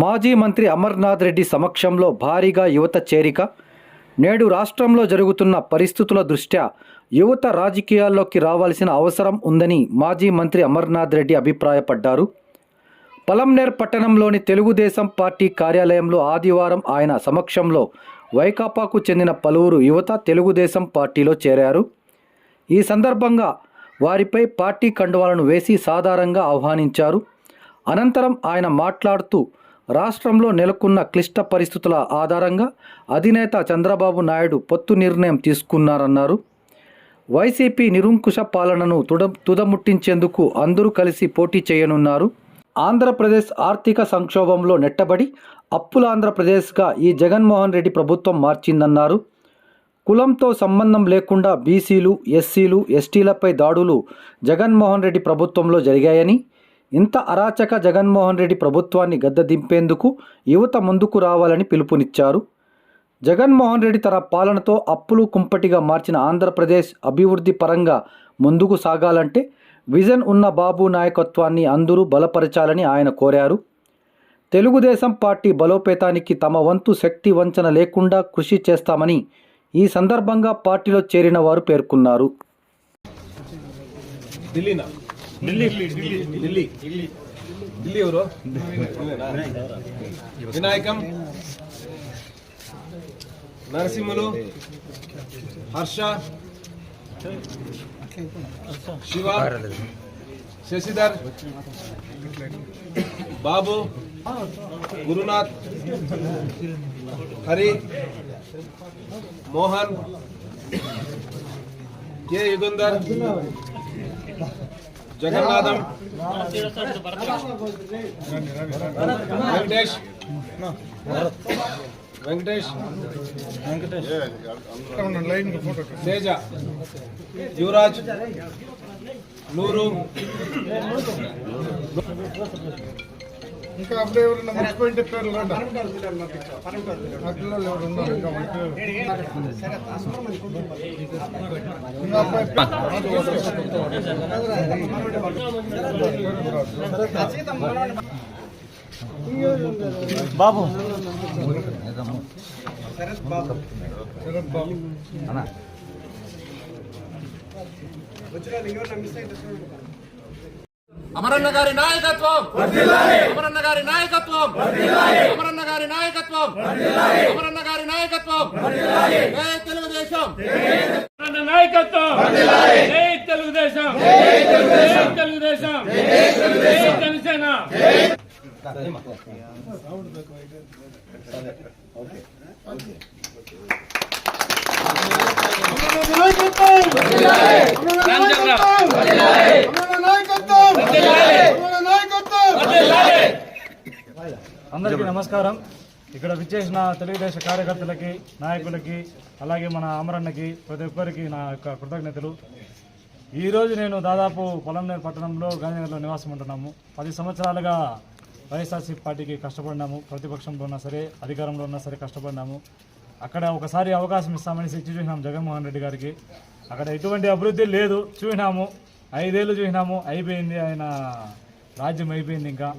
మాజీ మంత్రి అమర్నాథ్ రెడ్డి సమక్షంలో భారీగా యువత చేరిక నేడు రాష్ట్రంలో జరుగుతున్న పరిస్థితుల దృష్ట్యా యువత రాజకీయాల్లోకి రావాల్సిన అవసరం ఉందని మాజీ మంత్రి అమర్నాథ్ రెడ్డి అభిప్రాయపడ్డారు. పలంనేర్ పట్టణంలోని తెలుగుదేశం పార్టీ కార్యాలయంలో ఆదివారం ఆయన సమక్షంలో వైకాపాకు చెందిన పలువురు యువత తెలుగుదేశం పార్టీలో చేరారు. ఈ సందర్భంగా వారిపై పార్టీ కండువాలను వేసి సాధారణంగా ఆహ్వానించారు. అనంతరం ఆయన మాట్లాడుతూ రాష్ట్రంలో నెలకొన్న క్లిష్ట పరిస్థితుల ఆధారంగా అధినేత చంద్రబాబు నాయుడు పొత్తు నిర్ణయం తీసుకున్నారన్నారు. వైసీపీ నిరంకుశ పాలనను తుడ తుదముట్టించేందుకు అందరూ కలిసి పోటీ చేయనున్నారు. ఆంధ్రప్రదేశ్ ఆర్థిక సంక్షోభంలో నెట్టబడి అప్పుల ఆంధ్రప్రదేశ్గా ఈ జగన్మోహన్ రెడ్డి ప్రభుత్వం మార్చిందన్నారు. కులంతో సంబంధం లేకుండా బీసీలు ఎస్సీలు ఎస్టీలపై దాడులు జగన్మోహన్ రెడ్డి ప్రభుత్వంలో జరిగాయని ఇంత అరాచక జగన్మోహన్ రెడ్డి ప్రభుత్వాన్ని గద్దదింపేందుకు యువత ముందుకు రావాలని పిలుపునిచ్చారు. జగన్మోహన్ రెడ్డి తన పాలనతో అప్పులు కుంపటిగా మార్చిన ఆంధ్రప్రదేశ్ అభివృద్ధి పరంగా ముందుకు సాగాలంటే విజన్ ఉన్న బాబు నాయకత్వాన్ని అందరూ బలపరచాలని ఆయన కోరారు. తెలుగుదేశం పార్టీ బలోపేతానికి తమ వంతు శక్తి వంచన లేకుండా కృషి చేస్తామని ఈ సందర్భంగా పార్టీలో చేరిన వారు పేర్కొన్నారు. विनायक नरसीमह हर्ष। शिव। शशिधर। बाबू। गुरुनाथ। हरी। मोहन। के युगंधर। జగన్నాథం వెంకటేష్ వెంకటేష్ తేజ యువరాజ్ నూరు ఇంకా అప్పుడు ఎవరన్నా మర్చిపోయింటే మనకి ఇంకా అబ్బాయి బాబు. శరత్ బాబు. అమరన్న గారి నాయకత్వం! అమరన్న గారి నాయకత్వం! అమరన్న గారి నాయకత్వం! అమరన్న గారి నాయకత్వం! జై తెలుగుదేశం! నాయకత్వం! జై తెలుగుదేశం! జై తెలుగుదేశం! జై జనసేన! అందరికీ నమస్కారం. ఇక్కడ విచ్చేసిన తెలుగుదేశం కార్యకర్తలకి నాయకులకి అలాగే మన అమరన్నకి ప్రతి ఒక్కరికి నా యొక్క కృతజ్ఞతలు. ఈరోజు నేను దాదాపు పొలంనేరు పట్టణంలో గాంధీనగర్లో నివాసం ఉంటున్నాము. పది సంవత్సరాలుగా వైఎస్ఆర్సీ పార్టీకి కష్టపడినాము. ప్రతిపక్షంలో ఉన్నా సరే అధికారంలో ఉన్నా సరే కష్టపడినాము. అక్కడ ఒకసారి అవకాశం ఇస్తామని ఇచ్చి చూసినాం జగన్మోహన్ రెడ్డి గారికి. అక్కడ ఎటువంటి అభివృద్ధి లేదు చూసినాము. ఐదేళ్ళు చూసినాము అయిపోయింది ఆయన రాజ్యం అయిపోయింది ఇంకా.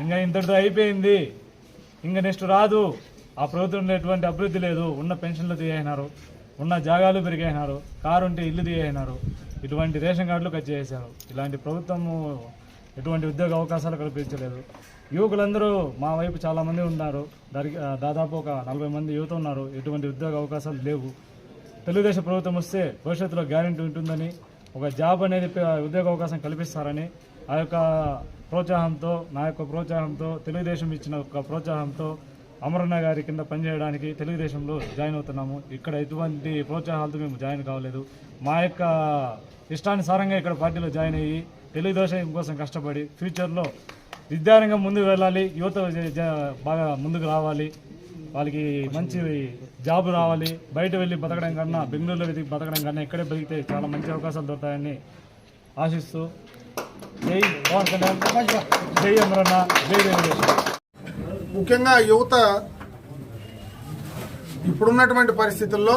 ఇంకా ఇంతటితో అయిపోయింది. ఇంకా నెక్స్ట్ రాదు. ఆ ప్రభుత్వంలో ఎటువంటి అభివృద్ధి లేదు. ఉన్న పెన్షన్లు తీయనారు. ఉన్న జాగాలు పెరిగేసినారు కారు ఉంటే ఇల్లు తీయనారు. ఇటువంటి రేషన్ కార్డులు కట్ చేశారు ఇలాంటి ప్రభుత్వము ఎటువంటి ఉద్యోగ అవకాశాలు కల్పించలేదు. యువకులందరూ మా వైపు చాలామంది ఉన్నారు. దాదాపు ఒక నలభై మంది యువత ఉన్నారు. ఎటువంటి ఉద్యోగ అవకాశాలు లేవు. తెలుగుదేశం ప్రభుత్వం వస్తే భవిష్యత్తులో గ్యారెంటీ ఉంటుందని ఒక జాబ్ అనేది ఉద్యోగ అవకాశం కల్పిస్తారని ఆ యొక్క ప్రోత్సాహంతో నా యొక్క ప్రోత్సాహంతో తెలుగుదేశం ఇచ్చిన ఒక ప్రోత్సాహంతో అమరన్న గారి కింద పనిచేయడానికి తెలుగుదేశంలో జాయిన్ అవుతున్నాము. ఇక్కడ ఎటువంటి ప్రోత్సాహాలతో మేము జాయిన్ కావలేదు. మా యొక్క ఇష్టానుసారంగా ఇక్కడ పార్టీలో జాయిన్ అయ్యి తెలుగుదేశం కోసం కష్టపడి ఫ్యూచర్లో విద్యారంగం ముందుకు వెళ్ళాలి యువత బాగా ముందుకు రావాలి. వాళ్ళకి మంచి జాబ్ రావాలి బయట వెళ్ళి బతకడం కన్నా బెంగళూరులో వెతికి బతకడం కన్నా ఇక్కడే బతికితే చాలా మంచి అవకాశాలు దొరుకుతాయని ఆశిస్తూ. జై పవన్ కళ్యాణ్ జై అమరన్న జై ముఖ్యంగా యువత ఇప్పుడున్నటువంటి పరిస్థితుల్లో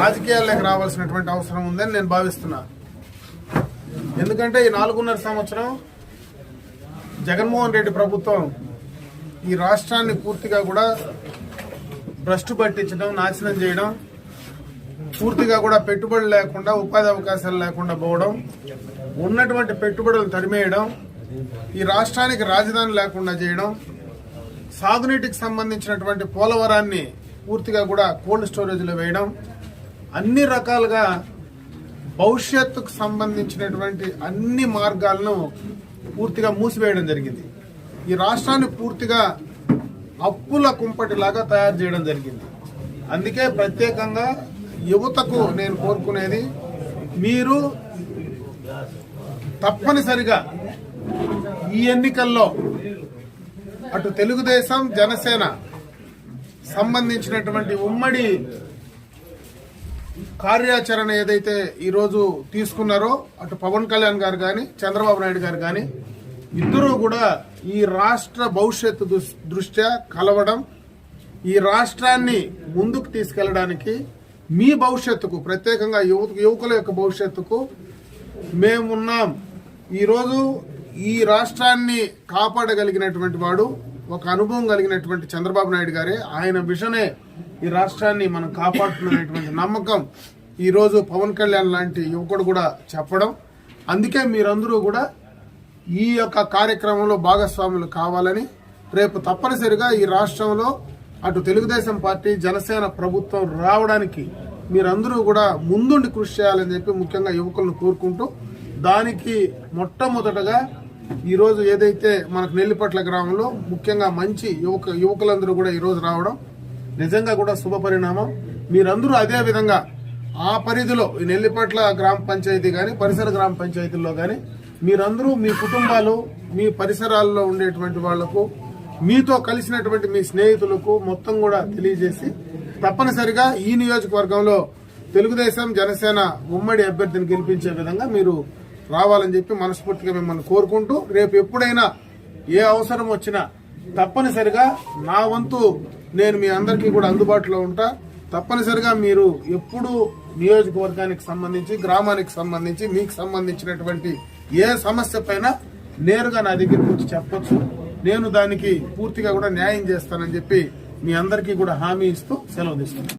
రాజకీయాల్లోకి రావాల్సినటువంటి అవసరం ఉందని నేను భావిస్తున్నా. ఎందుకంటే ఈ నాలుగున్నర సంవత్సరం జగన్మోహన్ రెడ్డి ప్రభుత్వం ఈ రాష్ట్రాన్ని పూర్తిగా కూడా భ్రష్టు పట్టించడం నాశనం చేయడం పూర్తిగా కూడా పెట్టుబడులు లేకుండా ఉపాధి అవకాశాలు లేకుండా పోవడం ఉన్నటువంటి పెట్టుబడులను తరిమేయడం ఈ రాష్ట్రానికి రాజధాని లేకుండా చేయడం సాగునీటికి సంబంధించినటువంటి పోలవరాన్ని పూర్తిగా కూడా కోల్డ్ స్టోరేజ్లో వేయడం అన్ని రకాలుగా భవిష్యత్తుకు సంబంధించినటువంటి అన్ని మార్గాలను పూర్తిగా మూసివేయడం జరిగింది. ఈ రాష్ట్రాన్ని పూర్తిగా అప్పుల కుంపటిలాగా తయారు చేయడం జరిగింది. అందుకే ప్రత్యేకంగా యువతకు నేను కోరుకునేది మీరు తప్పనిసరిగా ఈ ఎన్నికల్లో అటు తెలుగుదేశం జనసేన సంబంధించినటువంటి ఉమ్మడి కార్యాచరణ ఏదైతే ఈరోజు తీసుకున్నారో అటు పవన్ కళ్యాణ్ గారు కానీ చంద్రబాబు నాయుడు గారు కానీ ఇద్దరూ కూడా ఈ రాష్ట్ర భవిష్యత్తు దృష్ట్యా కలవడం ఈ రాష్ట్రాన్ని ముందుకు తీసుకెళ్ళడానికి మీ భవిష్యత్తుకు ప్రత్యేకంగా యువత యువకుల యొక్క భవిష్యత్తుకు మేమున్నాం. ఈరోజు ఈ రాష్ట్రాన్ని కాపాడగలిగినటువంటి వాడు ఒక అనుభవం కలిగినటువంటి చంద్రబాబు నాయుడు గారే. ఆయన విషనే ఈ రాష్ట్రాన్ని మనం కాపాడుతున్నటువంటి నమ్మకం ఈరోజు పవన్ కళ్యాణ్ లాంటి యువకుడు కూడా చెప్పడం. అందుకే మీరందరూ కూడా ఈ యొక్క కార్యక్రమంలో భాగస్వాములు కావాలని రేపు తప్పనిసరిగా ఈ రాష్ట్రంలో అటు తెలుగుదేశం పార్టీ జనసేన ప్రభుత్వం రావడానికి మీరందరూ కూడా ముందుండి కృషి చేయాలని చెప్పి ముఖ్యంగా యువకులను కోరుకుంటూ దానికి మొట్టమొదటగా ఈరోజు ఏదైతే మనకు నెల్లిపట్ల గ్రామంలో ముఖ్యంగా మంచి యువక యువకులందరూ కూడా ఈరోజు రావడం నిజంగా కూడా శుభ పరిణామం. మీరందరూ అదే విధంగా ఆ పరిధిలో ఈ నెల్లిపట్ల గ్రామ పంచాయతీ కానీ పరిసర గ్రామ పంచాయతీల్లో కానీ మీరందరూ మీ కుటుంబాలు మీ పరిసరాల్లో ఉండేటువంటి వాళ్ళకు మీతో కలిసినటువంటి మీ స్నేహితులకు మొత్తం కూడా తెలియజేసి తప్పనిసరిగా ఈ నియోజకవర్గంలో తెలుగుదేశం జనసేన ఉమ్మడి అభ్యర్థిని గెలిపించే విధంగా మీరు రావాలని చెప్పి మనస్ఫూర్తిగా మిమ్మల్ని కోరుకుంటూ రేపు ఎప్పుడైనా ఏ అవసరం వచ్చినా తప్పనిసరిగా నా వంతు నేను మీ అందరికీ కూడా అందుబాటులో ఉంటా. తప్పనిసరిగా మీరు ఎప్పుడు నియోజకవర్గానికి సంబంధించి గ్రామానికి సంబంధించి మీకు సంబంధించినటువంటి ఏ సమస్య పైన నేరుగా నా దగ్గరికి వచ్చి చెప్పొచ్చు. నేను దానికి పూర్తిగా కూడా న్యాయం చేస్తానని చెప్పి మీ అందరికీ కూడా హామీ ఇస్తూ సెలవు తీసుకున్నాను